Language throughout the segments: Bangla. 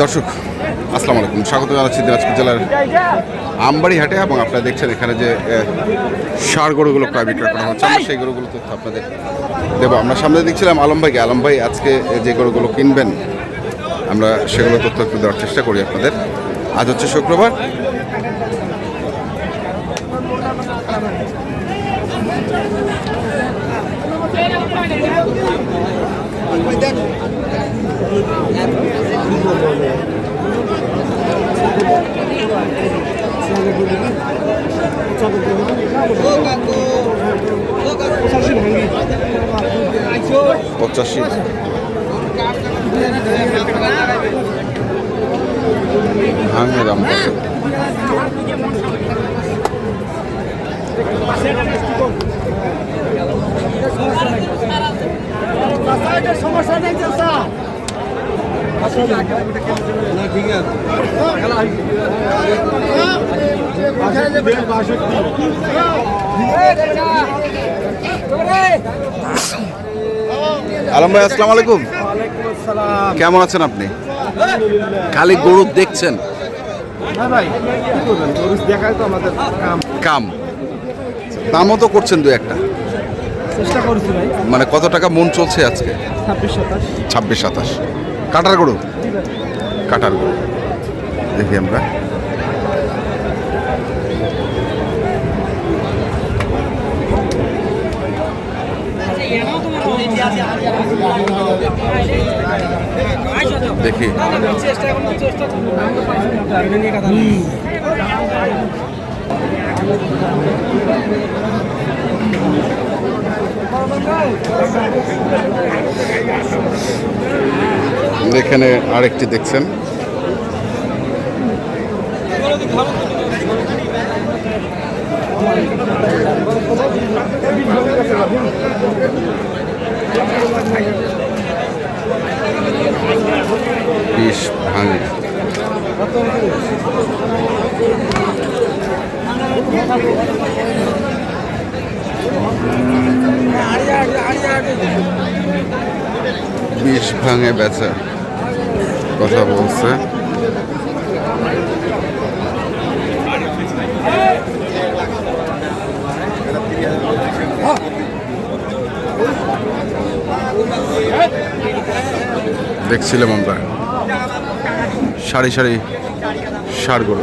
দর্শক, আসসালামু আলাইকুম। স্বাগত জানাচ্ছি দিনাজপুর জেলার আমবাড়ি হাটে এবং আপনারা দেখছেন এখানে যে সার গরুগুলো প্রায় বিক্রয় করা হচ্ছে। আমরা সেই গরুগুলো তথ্য আপনাদের দেবো। আমরা সামনে দেখছিলাম আলম ভাইকে। আলম ভাই, আজকে যে গরুগুলো কিনবেন, আমরা সেগুলো তথ্য একটু দেওয়ার চেষ্টা করি আপনাদের। আজ হচ্ছে শুক্রবার। পঁচাশি ভাঙে দাম? সমস্যা নেই আলম ভাই আসসালাম আলাইকুম। কেমন আছেন আপনি? খালি গরু দেখছেন। কাম। কাম। দামও তো করছেন দু একটা। চেষ্টা করছি ভাই। মানে কত টাকা মন চলছে আজকে? ছাব্বিশ সাতাশ। ছাব্বিশ সাতাশ। কাটার গরু? কাটার গরু। দেখি আমরা। দেখি। এখানে আরেকটি দেখছেন। বিষ ভাঙে। বিষ ভাঙে বেচা কথা বলছে। দেখছিলাম আমরা। সারি সারি সারগুলো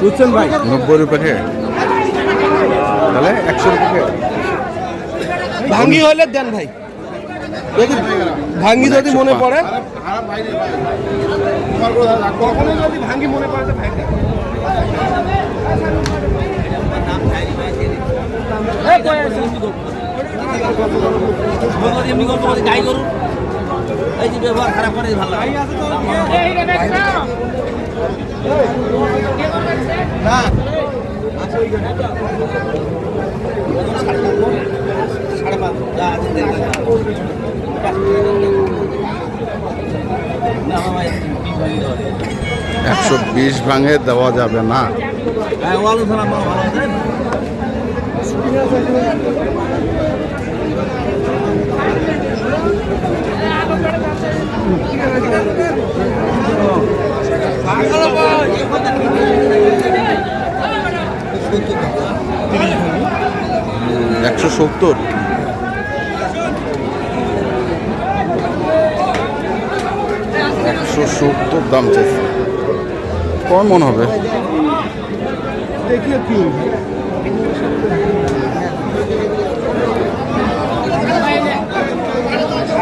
বুঝছেন ভাই নব্বই রুপে তাহলে একশো রুপে ভাঙ্গি হলে দেন ভাই। যদি ভাঙ্গি যদি মনে পড়ে কখনো যদি ভাঙ্গি মনে পড়ে তো আছে? এমনি গল্প করে গাই গরু। এই যে ব্যবহার খারাপ করে ভালো লাগে সাড়ে পাঁচ। না একশো বিশ ভাঙে দেওয়া যাবে না। হ্যাঁ একশো সত্তর? একশো সত্তর দাম চাইছে। কয় মন হবে।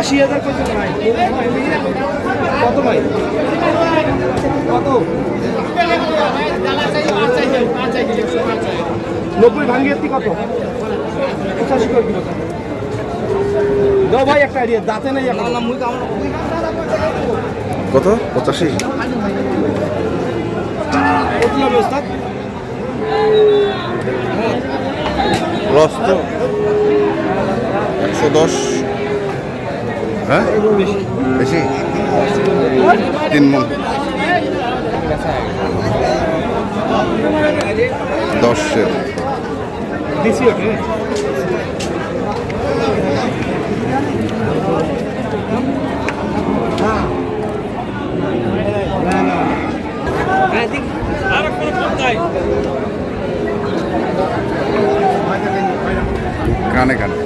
আশি হাজার কত ভাই? নব্বই ভাঙ্গিয়ে কত? পঁচাশি করে দিল। দাও ভাই একটা আইডিয়া দাঁতে নেই কত? পঁচাশি। একশো দশ। হ্যাঁ? বেশি। তিন মন। দশের। ওকে কানে কানে।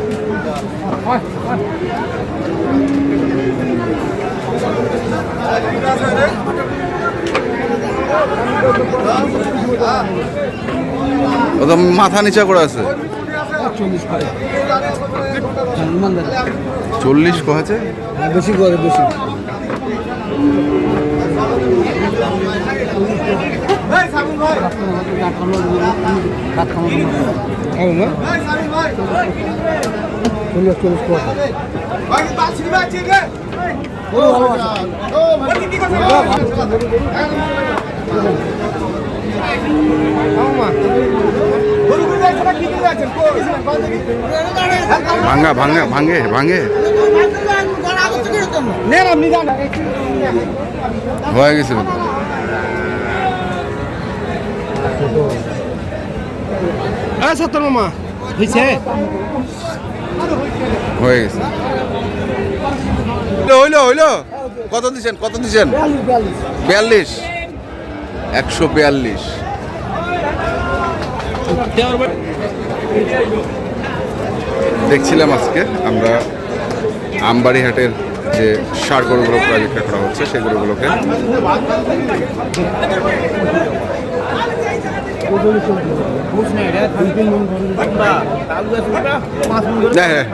ও তো মাথা নিচা করে আছে। চল্লিশ করে চল্লিশ কহেছে বেশি করে, বেশি। চল্লিশ চল্লিশ ভাঙ্গা ভাঙ্গে হয়ে গেছে। সত্তর মামা হয়েছে হয়ে গেছে। হইল হইল। কত দিছেন কত দিছেন? বিয়াল্লিশ। একশো বিয়াল্লিশ। দেখছিলাম আজকে আমরা আমবাড়ি হাটের যে সার গরুগুলো প্রায় করা হচ্ছে সেই গরুগুলোকে হ্যাঁ হ্যাঁ।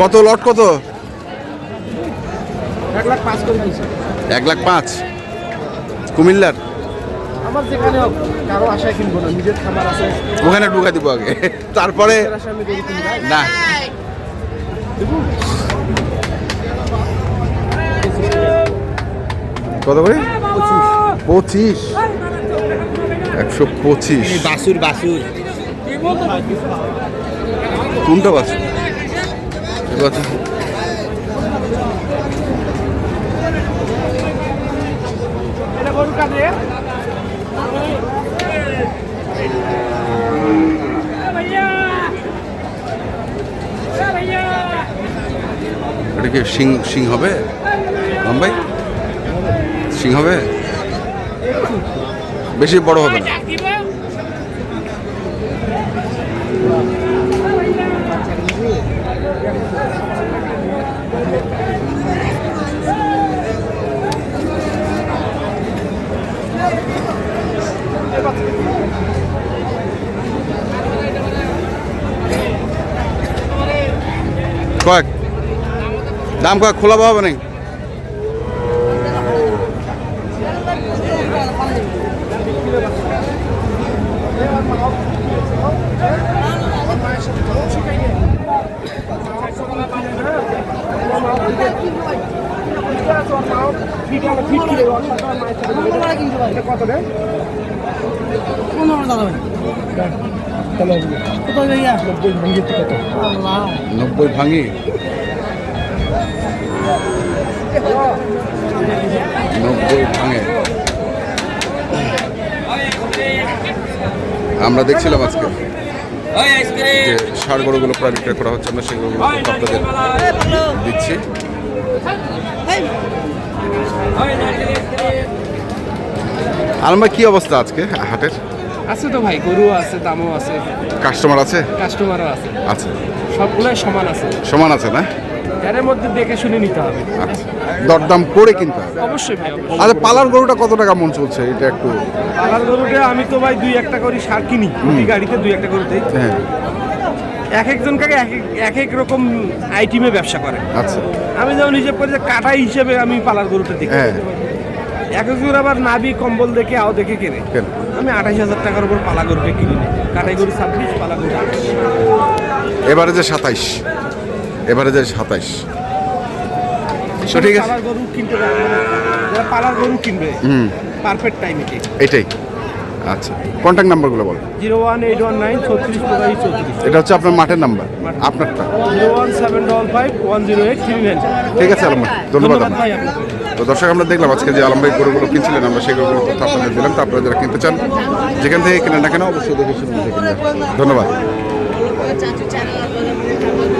কত লট কত? এক লাখ পাঁচ করে এক লাখ পাঁচ। কুমিল্লার? আমার যেখানে কারও আশায় কিনবো না নিজের খাবার আছে। ওখানে ঢুকা দিব আগে। তারপরে? না। কত করে? পঁচিশ। একশো পঁচিশ। বাসুর বাসুর। কোনটা বাস বাচ্চা এটা কি সিং সিং হবে? রাম ভাই সিং হবে? বেশি বড় হবে না। কয়েক। দাম কয়েক খোলা পাবে নাকি? নব্বই ভেঙে। নব্বই ভাঙি। আমরা দেখছিলাম আজকে। যে ষাড় গরুগুলো প্রায় বিক্রয় করা হচ্ছে আমরা তথ্য আপনাদের দিচ্ছি। আলমা কি অবস্থা আজকে হাটের? আছে তো ভাই গরু আছে দামও আছে। কাস্টমার আছে? কাস্টমারও আছে। আচ্ছা সবগুলোই সমান আছে। সমান আছে না? এর মধ্যে দেখে শুনে নিতে হবে। আচ্ছা। দরদাম করে কিনতে হবে। অবশ্যই ভাই আচ্ছা পালার গরুটা কত টাকা মন চলছে? এটা একটু পালার গরুটা আমি তো ভাই দুই একটা করি সার কিনি। প্রতি গাড়িতে দুই একটা করে দেই। হ্যাঁ। এক একজনকে এক এক এক রকম আইটেমে ব্যবসা করে। আচ্ছা। আমি যেমন হিসেব করি যে কাটা হিসেবে আমি পালার গরুটা দেখি। হ্যাঁ। এক একজন আবার নাবি কম্বল দেখে আও দেখে কেনে। কেন? আমি আঠাশ হাজার টাকার উপর পালা গরুটা কিনি। কাটাই গরু ছাব্বিশ পালা গরু আঠাশ। এবারে যে সাতাইশ। এবারে যে সাতাইশ। তো ঠিক আছে। গরু কিনতে পারবে না। যারা পালার গরু কিনবে হুম। পারফেক্ট টাইমে এটাই। আচ্ছা কন্ট্যাক্ট নাম্বারগুলো বল। Zero one eight one nine ছত্রিশ পঁচাশি চৌত্রিশ। এটা হচ্ছে আপনার মাঠের নাম্বার আপনারটা। Zero one seven double five one zero eight three nine. ঠিক আছে আলম ধন্যবাদ তো দর্শক আমরা দেখলাম আজকে যে আলম ভাই গরুগুলো কিনছিলেন আমরা সেই গরুগুলো আপনাদের দিলাম। তো আপনারা যারা কিনতে চান যেখান থেকে কিনেন না কেন অবশ্যই দেখে শুনে ধন্যবাদ। চাচু চারা